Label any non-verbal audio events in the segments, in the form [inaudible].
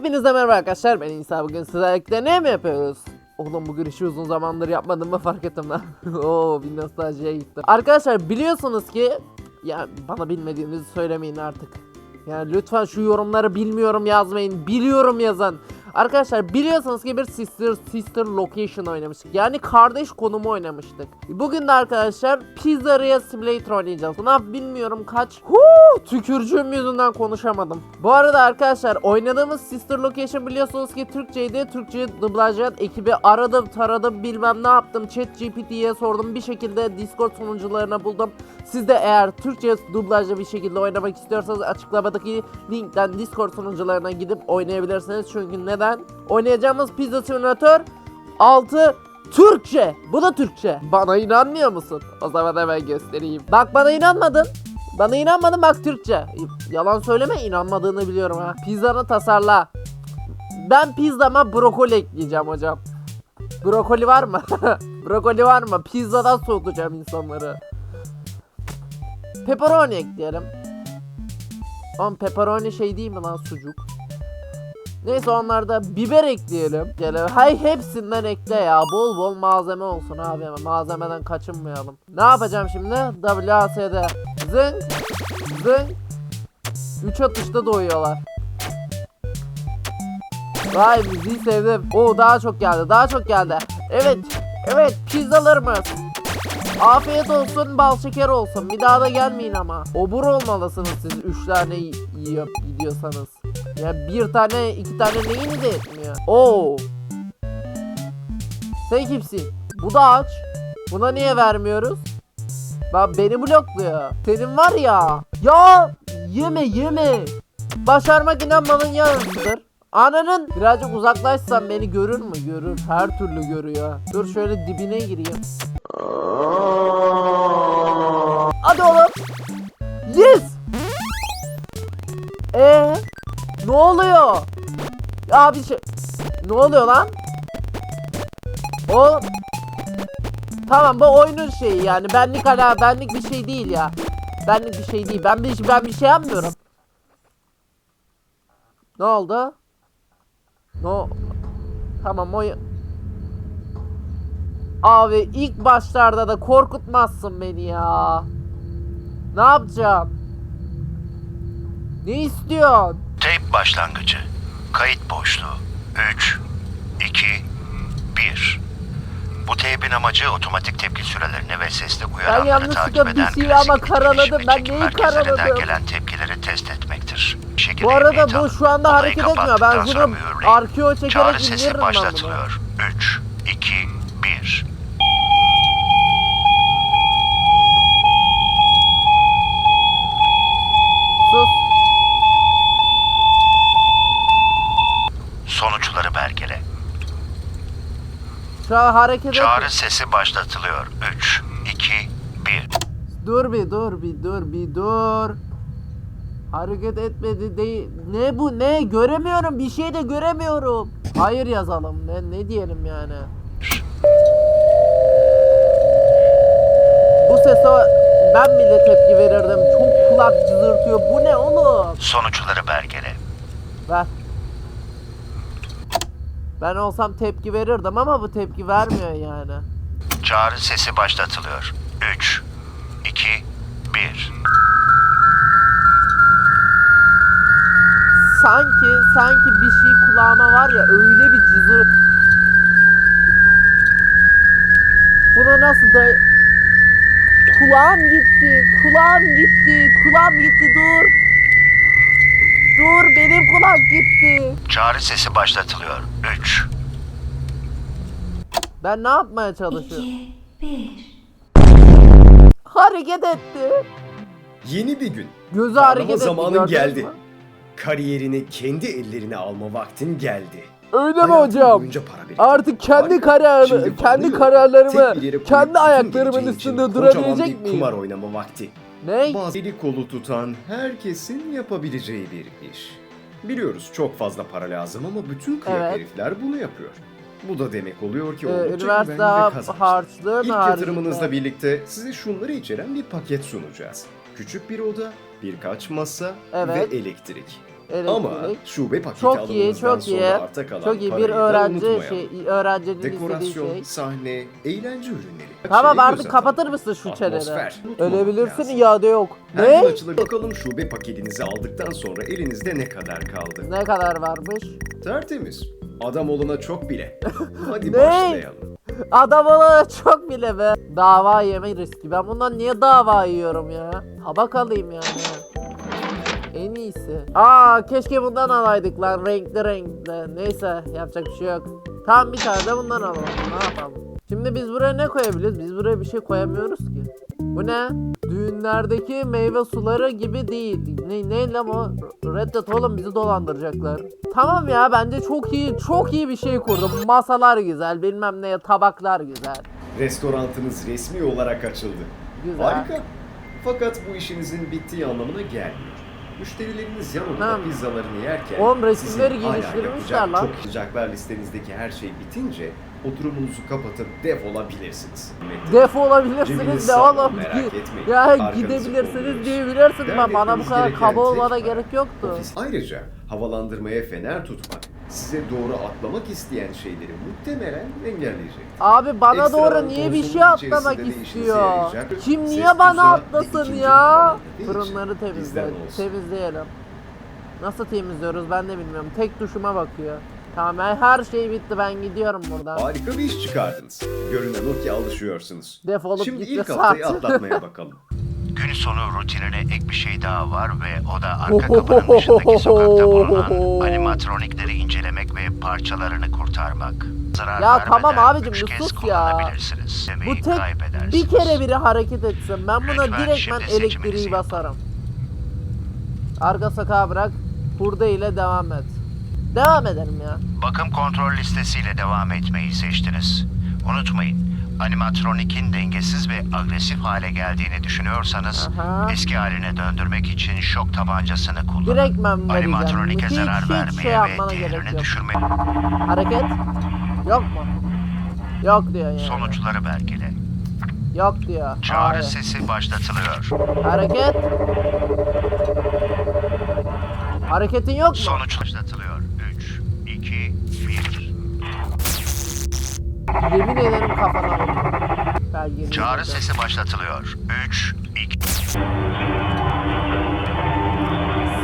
Hepinize merhaba arkadaşlar ben İsa bugün sizlerle ne mi yapıyoruz? Oğlum bugün işi uzun zamandır yapmadım mı [laughs] fark ettim lan. [laughs] Oo bir nostaljiye gittim. Arkadaşlar biliyorsunuz ki ya bana bilmediğinizi söylemeyin artık. Yani lütfen şu yorumları bilmiyorum yazmayın. Biliyorum yazın. Arkadaşlar biliyorsunuz ki bir sister sister location oynamıştık. Yani kardeş konumu oynamıştık. Bugün de arkadaşlar Pizzeria Simulator oynayacağız. Buna bilmiyorum kaç. Huu, tükürcüğüm yüzünden konuşamadım. Bu arada arkadaşlar oynadığımız sister location biliyorsunuz ki Türkçeydi. Türkçe dublajlayan ekibi aradım taradım bilmem ne yaptım. Chat GPT'ye sordum. Bir şekilde Discord sunucularına buldum. Siz de eğer Türkçe dublajlı bir şekilde oynamak istiyorsanız açıklamadaki linkten Discord sunucularına gidip oynayabilirsiniz. Çünkü neden? Oynayacağımız Pizza Simulator 6 Türkçe. Bu da Türkçe. Bana inanmıyor musun? O zaman hemen göstereyim. Bak bana inanmadın. Bana inanmadın bak Türkçe. Yalan söyleme inanmadığını biliyorum ha. Pizzanı tasarla. Ben pizzama brokoli ekleyeceğim hocam. Brokoli var mı? [laughs] brokoli var mı? Pizzadan soğutacağım insanları. Pepperoni ekleyelim. Oğlum pepperoni şey değil mi lan sucuk? Neyse onlarda biber ekleyelim. Gele hay hepsinden ekle ya. Bol bol malzeme olsun abi malzemeden kaçınmayalım. Ne yapacağım şimdi? WASD. Zınk. Zınk. 3 atışta doyuyorlar. Vay müziği sevdim. Oo daha çok geldi. Daha çok geldi. Evet. Evet pizzalarımız. Afiyet olsun bal şeker olsun. Bir daha da gelmeyin ama. Obur olmalısınız siz 3 tane yiyip gidiyorsanız. Ya bir tane iki tane neyini de etmiyor. Oo. Sen kimsin? Bu da aç. Buna niye vermiyoruz? Bak beni blokluyor. Senin var ya. Ya yeme yeme. Başarmak inanmanın yarısıdır. Ananın birazcık uzaklaşsan beni görür mü? Görür. Her türlü görüyor. Dur şöyle dibine gireyim. Hadi oğlum. Yes. Ee, ne oluyor? Ya bir. Ne oluyor lan? O Tamam bu oyunun şeyi yani benlik ala benlik bir şey değil ya. Benlik bir şey değil. Ben bir ben bir şey yapmıyorum. Ne oldu? No. Tamam o Abi ilk başlarda da korkutmazsın beni ya. Ne yapacağım? Ne istiyorsun? Tape başlangıcı. Kayıt boşluğu. 3, 2, 1. Bu teypin amacı otomatik tepki sürelerini ve sesli uyaranları yanlışlıkla takip bir eden şey klasik ama titreşim karaladım. ve Ben çekim neyi merkezlerinden karaladım? gelen tepkileri test etmektir. Şekil Bu arada bu şu anda hareket etmiyor. Ben mühürleyin. arkeo çekerek Çağrı sesi indiririm ben bunu. başlatılıyor. 3, Şu hareket et. Çağrı sesi başlatılıyor. 3, 2, 1. Dur bir dur bir dur bir dur. Hareket etmedi değil. Ne bu ne? Göremiyorum. Bir şey de göremiyorum. Hayır yazalım. Ne, ne diyelim yani? Bu sese ben bile tepki verirdim. Çok kulak cızırtıyor. Bu ne oğlum? Sonuçları belgele. Ver. Ben olsam tepki verirdim ama bu tepki vermiyor yani. Çağrı sesi başlatılıyor. 3, 2, 1. Sanki sanki bir şey kulağıma var ya öyle bir cızır. Buna nasıl da Kulağım gitti, kulağım gitti, kulağım gitti dur. Dur benim kulak gitti. Çağrı sesi başlatılıyor. 3, Ben ne yapmaya çalışıyorum? 2, 1. Hareket etti. Yeni bir gün. Gözü hareket etti. zamanın gördünüz geldi. mü? Kariyerini kendi ellerine alma vaktin geldi. Öyle mi Hayatın hocam? boyunca para biriktir. Artık kendi Şimdi kendi parlıyor. kararlarımı, Tek bir yere koyup kendi bütün ayaklarımın geleceğin için üstünde kocaman durabilecek bir miyim? kumar oynama vakti. Ne? Bazı eli kolu tutan herkesin yapabileceği bir iş. Biliyoruz çok fazla para lazım ama bütün kıyak Evet. herifler bunu yapıyor. Bu da demek oluyor ki Ee, oldukça üniversite güvenli ve kazançlı. harçlığı İlk mı yatırımınızla birlikte size şunları içeren bir paket sunacağız. Küçük bir oda, birkaç masa Evet. ve elektrik. Ama Elektrik. şube paketi Çok iyi, çok iyi. sonra arta kalan Çok iyi bir öğrenci şey öğrencinin Dekorasyon, şey. sahne, eğlence ürünleri. Tamam Şöyle artık göz kapatır mısın şu çeneni? Atmosfer. Unutmamak Ölebilirsin lazım. iade yok. Her Ne? açılır. Bakalım şube paketinizi aldıktan sonra elinizde ne kadar kaldı? Ne kadar varmış? Tertemiz. Adam olana çok bile. [laughs] Hadi Ne? başlayalım. Adam olana çok bile be. Dava yeme riski. Ben bundan niye dava yiyorum ya? Tabak alayım yani. İyisi. Aa keşke bundan alaydık lan renkli renkli. Neyse yapacak bir şey yok. Tamam bir tane de bundan alalım. Ne yapalım? Şimdi biz buraya ne koyabiliriz? Biz buraya bir şey koyamıyoruz ki. Bu ne? Düğünlerdeki meyve suları gibi değil. Ne, ne lan o? Reddet oğlum bizi dolandıracaklar. Tamam ya bence çok iyi çok iyi bir şey kurdum. Masalar güzel bilmem ne tabaklar güzel. Restorantınız resmi olarak açıldı. Güzel. Harika. Fakat bu işinizin bittiği anlamına gelmiyor. Müşterileriniz yan odada Ha. pizzalarını yerken Oğlum resimleri yapacak lan. Çok sıcaklar listenizdeki her şey bitince oturumunuzu kapatıp defolabilirsiniz. Defo olabilirsiniz Cebiniz de sağlam, oğlum. merak etmeyin. Ya Arkanızı gidebilirsiniz kolluyoruz. diyebilirsin ben Dert bana bu kadar kaba olmana gerek yoktu. ofis. Ayrıca havalandırmaya fener tutmak size doğru atlamak isteyen şeyleri muhtemelen engelleyecek. Abi bana Ekstra doğru niye bir şey atlamak istiyor? Kim Ses niye bana atlasın ya? Fırınları temizle. Temizleyelim. Nasıl temizliyoruz ben de bilmiyorum. Tek tuşuma bakıyor. Tamam her şey bitti ben gidiyorum buradan. Harika bir iş çıkardınız. Görünen o ki alışıyorsunuz. Defolup Şimdi ilk haftayı atlatmaya [laughs] bakalım. Gün sonu rutinine ek bir şey daha var ve o da arka [laughs] kapının dışındaki sokakta bulunan animatronikleri incelemek ve parçalarını kurtarmak. Zarar Ya tamam abicim, üç kez sus ya. Bu tek bir kere biri hareket etsin. Ben buna Lütfen direktmen elektriği basarım. Arka sokağa bırak. Hurda ile devam et. Devam edelim ya. Bakım kontrol listesiyle devam etmeyi seçtiniz. Unutmayın, animatronikin dengesiz ve agresif hale geldiğini düşünüyorsanız Aha. eski haline döndürmek için şok tabancasını kullanın. Direktmen vereceğim. Animatronik'e Hiç- zarar hiç vermeye şey ve değerini düşürmeye Hareket. Yok mu? Yok diyor yani. sonuçları belgele. Yok diyor. Çağrı Hayır. sesi başlatılıyor. Hareket. Hareketin yok mu? Sonuç başlatılıyor. 3, 2, 1. Yemin ederim kafana vurdum. Çağrı sesi başlatılıyor. 3, 2,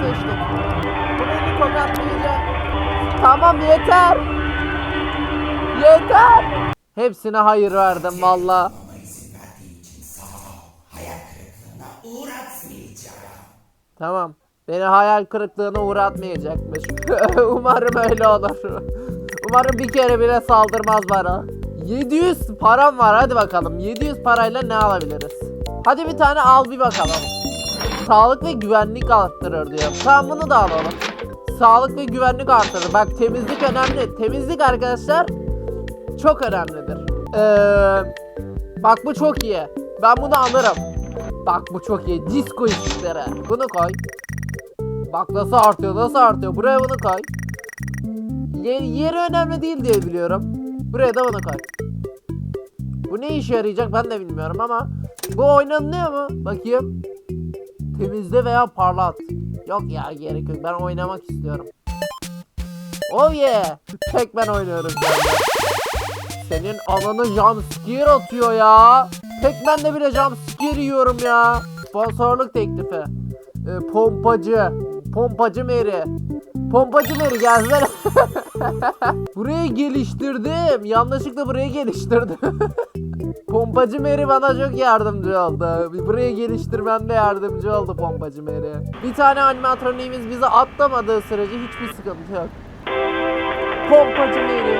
Sıçtık. Bunu kokatmayacak. Tamam yeter. Yeter. Hepsine hayır verdim valla. Tamam. Beni hayal kırıklığına uğratmayacakmış. [laughs] Umarım öyle olur. Umarım bir kere bile saldırmaz bana. 700 param var hadi bakalım. 700 parayla ne alabiliriz? Hadi bir tane al bir bakalım. Sağlık ve güvenlik arttırır diyor. Tamam bunu da alalım. Sağlık ve güvenlik arttırır. Bak temizlik önemli. Temizlik arkadaşlar çok önemlidir. Ee, bak bu çok iyi. Ben bunu alırım. Bak bu çok iyi. Disco ışıkları. Bunu koy. Bak nasıl artıyor nasıl artıyor. Buraya bunu koy. Yeri, yeri önemli değil diye biliyorum. Buraya da bunu koy. Bu ne işe yarayacak ben de bilmiyorum ama bu oynanıyor mu? Bakayım. Temizle veya parlat. Yok ya gerek yok. Ben oynamak istiyorum. Oh yeah. Tek ben oynuyorum. Senin ananı jumpscare atıyor ya. Tek ben de bile jumpscare yiyorum ya. Sponsorluk teklifi. Ee, pompacı. Pompacı Mary. Pompacı Mary gelsene. [laughs] burayı geliştirdim. Yanlışlıkla burayı geliştirdim. [laughs] Pompacı Mary bana çok yardımcı oldu. Burayı geliştirmemde yardımcı oldu Pompacı Mary. Bir tane animatroniğimiz bize atlamadığı sürece hiçbir sıkıntı yok. Pompacı Mary.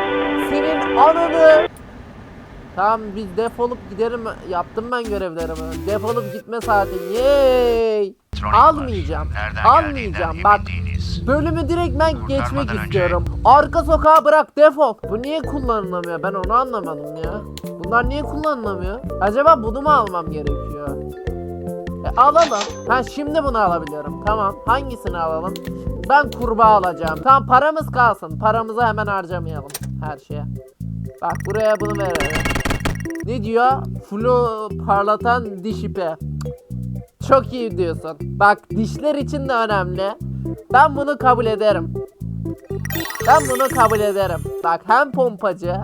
Senin ananı. Tamam biz defolup giderim. Yaptım ben görevlerimi. Defolup gitme saati. Var. Almayacağım. Nereden Almayacağım. Bak. Bölümü direkt ben geçmek önce- istiyorum. Arka sokağa bırak defol. Bu niye kullanılamıyor? Ben onu anlamadım ya. Bunlar niye kullanılamıyor? Acaba bunu mu almam gerekiyor? E, alalım. Ha şimdi bunu alabiliyorum. Tamam. Hangisini alalım? Ben kurbağa alacağım. Tamam paramız kalsın. Paramızı hemen harcamayalım her şeye. Bak buraya bunu verelim. Ne diyor? Flu parlatan diş ipi. çok iyi diyorsun. Bak dişler için de önemli. Ben bunu kabul ederim. Ben bunu kabul ederim. Bak hem pompacı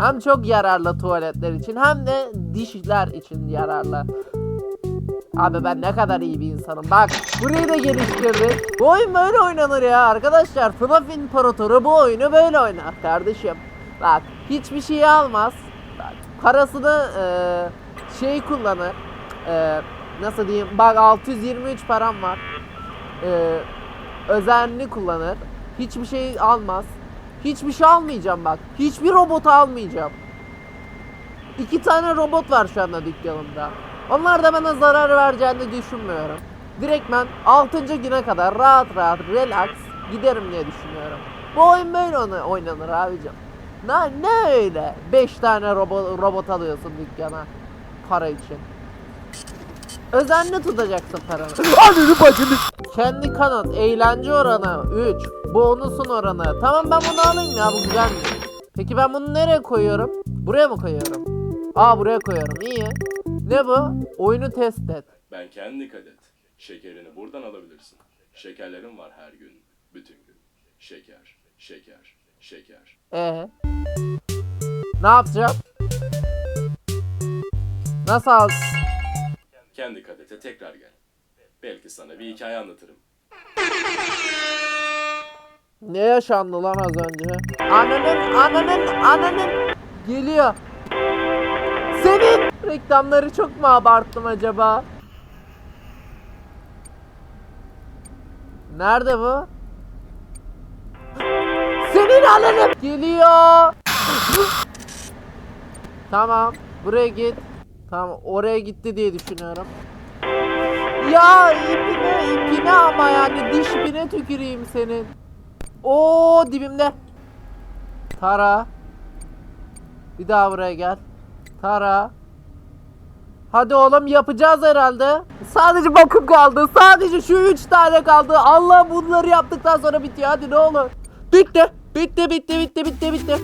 hem çok yararlı tuvaletler için hem de dişler için yararlı. Abi ben ne kadar iyi bir insanım. Bak burayı da geliştirdik. Bu oyun böyle oynanır ya arkadaşlar. FNAF İmparatoru bu oyunu böyle oynar kardeşim. Bak hiçbir şey almaz. Parasını eee, şey kullanır. Eee, nasıl diyeyim? Bak 623 param var. Eee özenli kullanır. Hiçbir şey almaz. Hiçbir şey almayacağım bak. Hiçbir robot almayacağım. İki tane robot var şu anda dükkanımda. Onlar da bana zarar vereceğini düşünmüyorum. Direkt ben 6. güne kadar rahat rahat relax giderim diye düşünüyorum. Bu oyun böyle oyna- oynanır abicim. Ne, ne öyle? 5 tane robot, robot alıyorsun dükkana para için. Özenli tutacaksın paranı. Ananı bacını. Kendi kanat, eğlence oranı 3, bonusun oranı. Tamam ben bunu alayım ya bu güzelmiş. Peki ben bunu nereye koyuyorum? Buraya mı koyuyorum? Aa buraya koyuyorum. İyi. Ne bu? Oyunu test et. Ben kendi kadet. Şekerini buradan alabilirsin. Şekerlerim var her gün, bütün gün. Şeker, şeker, şeker. Ee. Ne yapacağım? Nasıl al? Kendi kadete tekrar gel. Belki sana bir hikaye anlatırım. Ne yaşandı lan az önce? Ananın, ananın, ananın. Geliyor. Senin reklamları çok mu abarttım acaba? Nerede bu? Ananın geliyor. tamam, buraya git. Tamam, oraya gitti diye düşünüyorum. Ya ipine ipine ama yani diş ipine tüküreyim senin. Oo dibimde. Tara. Bir daha buraya gel. Tara. Hadi oğlum yapacağız herhalde. Sadece bakım kaldı. Sadece şu üç tane kaldı. Allah bunları yaptıktan sonra bitiyor. Hadi ne olur. Bitti. Bitti bitti bitti bitti bitti.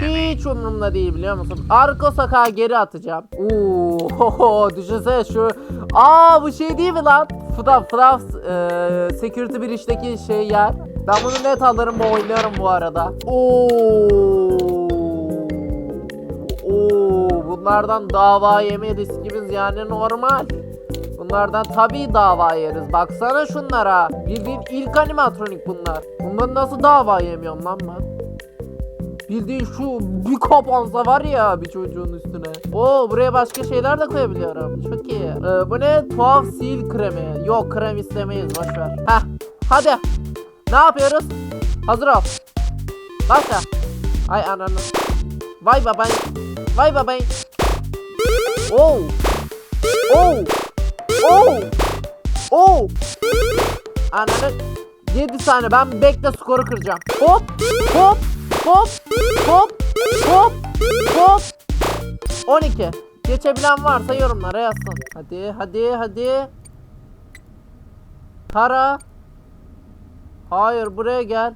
Hiç umurumda değil biliyor musun? Arka sokağa geri atacağım. Oo, [laughs] düşünsene şu. Aa bu şey değil mi lan? Fıdaf Fıdaf eee Security Breach'teki şey yer. Ben bunu net alırım bu oynuyorum bu arada. Oo. Oo bunlardan dava yeme riskimiz yani normal. Bunlardan tabii dava yeriz. Baksana şunlara. Bildiğin ilk animatronik bunlar. Bundan nasıl dava yemiyorum lan ben? Bildiğin şu bir kapansa var ya bir çocuğun üstüne. Oo buraya başka şeyler de koyabiliyorum. Çok iyi. Ee, bu ne? Tuhaf sil kremi. Yok krem istemeyiz boşver. Heh. Hadi. Ne yapıyoruz? Hazır ol. Başla. Ay ananı. Vay babay. Vay babay. Oo. Oo. Oo. Oo. Ananı. 7 saniye ben bekle skoru kıracağım. Hop. Hop. Hop. Hop. Hop. Hop. 12. Geçebilen varsa yorumlara yazsın. Hadi hadi hadi. Tara. Hayır buraya gel.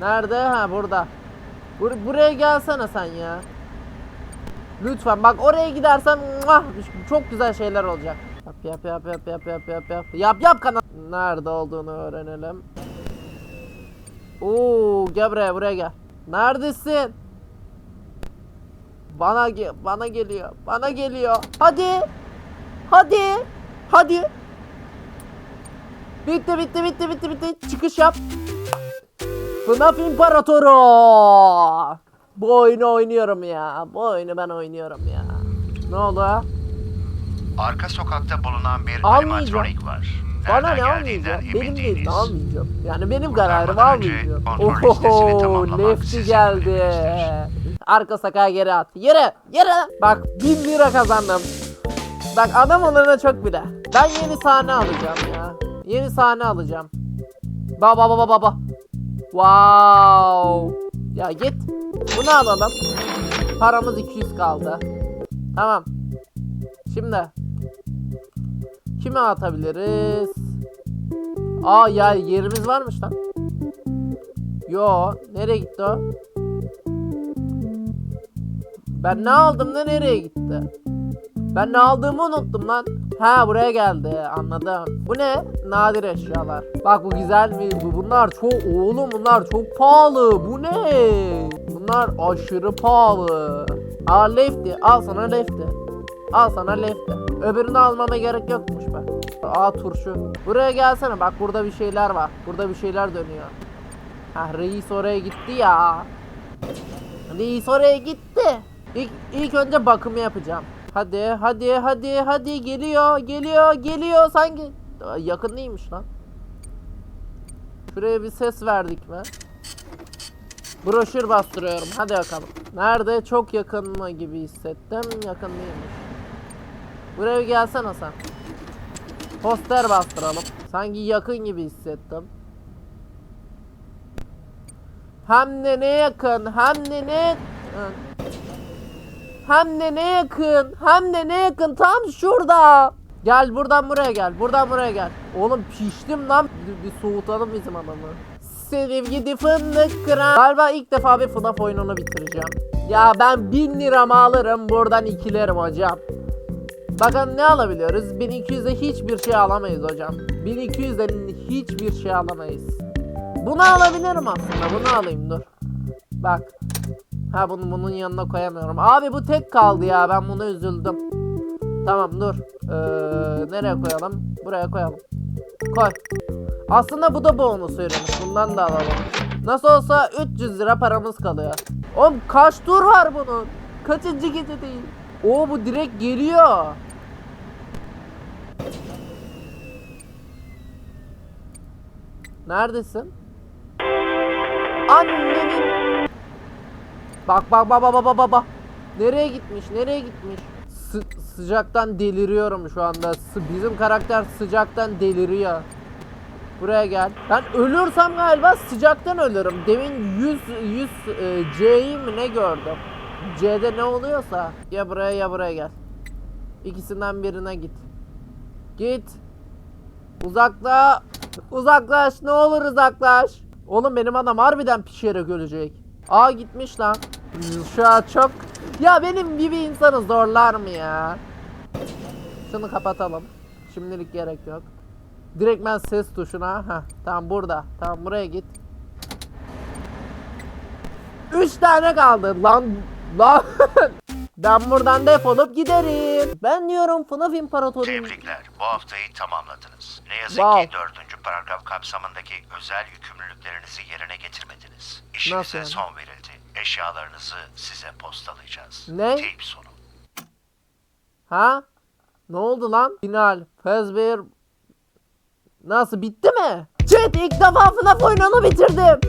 Nerede? Ha burada. Bur- buraya gelsene sen ya. Lütfen bak oraya gidersen çok güzel şeyler olacak. Yap yap yap yap yap yap yap yap. Yap yap kanal. Nerede olduğunu öğrenelim. Oo gel buraya buraya gel. Neredesin? Bana ge bana geliyor. Bana geliyor. Hadi. Hadi. Hadi. Bitti bitti bitti bitti bitti. Çıkış yap. FNAF İmparatoru. Bu oyunu oynuyorum ya. Bu oyunu ben oynuyorum ya. Ne oldu? Arka sokakta bulunan bir Almayacağım. animatronik var. Bana ne almayacağım? Benim değil değiliz. almayacağım. Yani benim kararım almayacağım. kontrol listesini Oho tamamlamak lefti sizin geldi. Arka sokağa geri at. Yere yere. Bak bin lira kazandım. Bak adam olana çok bile. Ben yeni sahne alacağım ya. Yeni sahne alacağım. Baba baba baba. Wow. Ya git. Bunu alalım. Paramız 200 kaldı. Tamam. Şimdi. Kime atabiliriz? Aa ya yerimiz varmış lan. Yo nereye gitti o? Ben ne aldım da nereye gitti? Ben ne aldığımı unuttum lan. Ha buraya geldi anladım. Bu ne? Nadir eşyalar. Bak bu güzel mi? Bu bunlar çok oğlum bunlar çok pahalı. Bu ne? Bunlar aşırı pahalı. Al lefty. Al sana lefty. Al sana lefty. Öbürünü almama gerek yokmuş be. Aa turşu. Buraya gelsene bak burada bir şeyler var. Burada bir şeyler dönüyor. Ha reis oraya gitti ya. Reis oraya gitti. İlk, ilk önce bakımı yapacağım. Hadi hadi hadi hadi geliyor geliyor geliyor sanki yakın değilmiş lan. Şuraya bir ses verdik mi? Broşür bastırıyorum hadi bakalım. Nerede çok yakın mı gibi hissettim yakın değilmiş. Buraya bir gelsene sen. Poster bastıralım. Sanki yakın gibi hissettim. Hem de ne yakın hem de ne. Hem de ne yakın hem de ne yakın tam şurada. Gel buradan buraya gel buradan buraya gel. Oğlum piştim lan bir, bir soğutalım bizim adamı. Sevim gidi fındık kıran. Galiba ilk defa bir FNAF oyununu bitireceğim. Ya ben 1000 liramı alırım buradan ikilerim hocam. Bakın ne alabiliyoruz? 1200'e hiçbir şey alamayız hocam. 1200'den hiçbir şey alamayız. Bunu alabilirim aslında. Bunu alayım dur. Bak. Ha bunu bunun yanına koyamıyorum. Abi bu tek kaldı ya. Ben buna üzüldüm. Tamam dur. Ee, nereye koyalım? Buraya koyalım. Koy. Aslında bu da bonus veriyormuş. Bundan da alalım. Nasıl olsa 300 lira paramız kalıyor. Oğlum kaç tur var bunun? Kaçıncı gece değil? Oo bu direkt geliyor. Neredesin? Annenin. Bak bak bak bak bak bak bak. Nereye gitmiş? Nereye gitmiş? Sı- sıcaktan deliriyorum şu anda. Sı- bizim karakter sıcaktan deliriyor. Buraya gel. Ben ölürsem galiba sıcaktan ölürüm. Demin 100 100 e, C'yi mi ne gördüm? C'de ne oluyorsa ya buraya ya buraya gel. İkisinden birine git. Git. Uzakla. Uzaklaş ne olur uzaklaş. Oğlum benim adam harbiden pişerek ölecek. Aa gitmiş lan. Şu an çok... Ya benim gibi insanı zorlar mı ya? Şunu kapatalım. Şimdilik gerek yok. Direkt ben ses tuşuna. Ha tamam burada. Tamam buraya git. Üç tane kaldı lan. Lan. [laughs] ben buradan defolup giderim. Ben diyorum FNAF imparatoruyum. Tebrikler. Bu haftayı tamamladınız. Ne yazık Wow. ki dördüncü paragraf kapsamındaki özel yükümlülüklerinizi yerine getirmediniz. İşinize yani? son verildi. Eşyalarınızı size postalayacağız. Ne? Teyp sonu. Ha? Ne oldu lan? Final. Fazbear. Nasıl bitti mi? Chat ilk defa FNAF oyununu bitirdim.